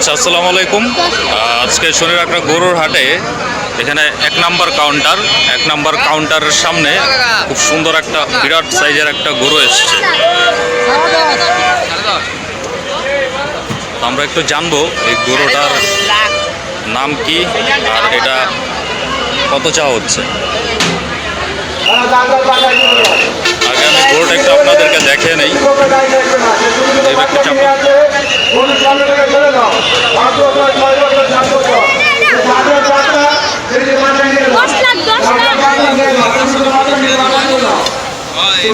আচ্ছা আসসালামু আলাইকুম। আজকে শনির একটা গরুর হাটে এখানে এক নাম্বার কাউন্টার এক নাম্বার কাউন্টারের সামনে খুব সুন্দর একটা বিরাট সাইজের একটা গরু এসছে। আমরা একটু জানব এই গরুটার নাম কি আর এটা কত চাওয়া হচ্ছে? আগে আমি গরুটা একটু আপনাদেরকে দেখে নেই।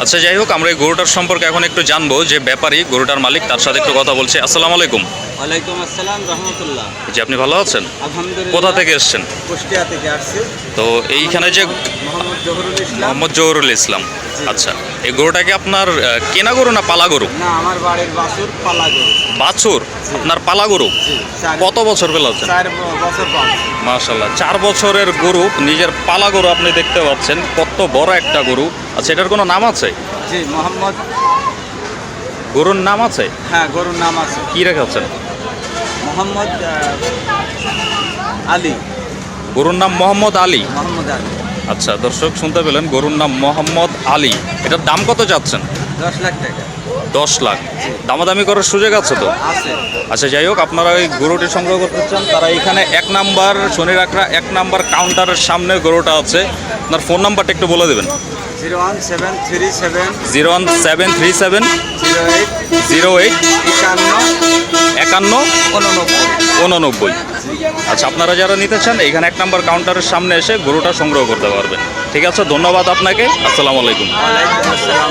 আচ্ছা যাই হোক আমরা এই গরুটার সম্পর্কে এখন একটু জানব যে ব্যাপারী গরুটার মালিক তার সাথে একটু কথা বলছি। আসসালামু আলাইকুম। ওয়ালাইকুম আসসালাম রহমতুল্লাহ। জি আপনি ভালো আছেন? আলহামদুলিল্লাহ। কোথা থেকে এসছেন? কুষ্টিয়া থেকে আসছি। তো এইখানে যে মোহাম্মদ জহরুল ইসলাম। মোহাম্মদ জহুরুল ইসলাম। আচ্ছা এই গরুটা কি আপনার কেনা গরু না পালা গরু? না আমার বাড়ির বাসুর পালা গরু। বাছুর? আপনার পালা গরু? কত বছর পেলাচ্ছেন চার ব- বছর মাশাল্লাহ চার বছরের গরু নিজের পালা গরু আপনি দেখতে পাচ্ছেন কত বড় একটা গরু। আচ্ছা এটার কোনো নাম আছে? জি মোহাম্মদ গরুর নাম আছে? হ্যাঁ গরুর নাম আছে। কি রেখেছেন মোহাম্মদ আলী। গরুর নাম মোহাম্মদ আলী? মোহাম্মদ আলী। আচ্ছা দর্শক শুনতে পেলেন গরুর নাম মোহাম্মদ আলী। এটার দাম কত যাচ্ছেন? দশ লাখ টাকা। দশ লাখ। দামাদামি করার সুযোগ আছে তো? আচ্ছা যাই হোক আপনারা ওই গরুটি সংগ্রহ করতে চান তারা এখানে এক নাম্বার শনি রাখরা এক নাম্বার কাউন্টারের সামনে গরুটা আছে। আপনার ফোন নাম্বারটা একটু বলে দেবেন। Zero one seven three seven zero one seven three seven zero eight zero eight একান্ন একান্ন উননব্বই। উননব্বই। আচ্ছা আপনারা যারা নিতে চান এখানে এক নম্বর কাউন্টারের সামনে এসে গরুটা সংগ্রহ করতে পারবেন। ঠিক আছে ধন্যবাদ আপনাকে। আসসালামু আলাইকুম। আসসালাম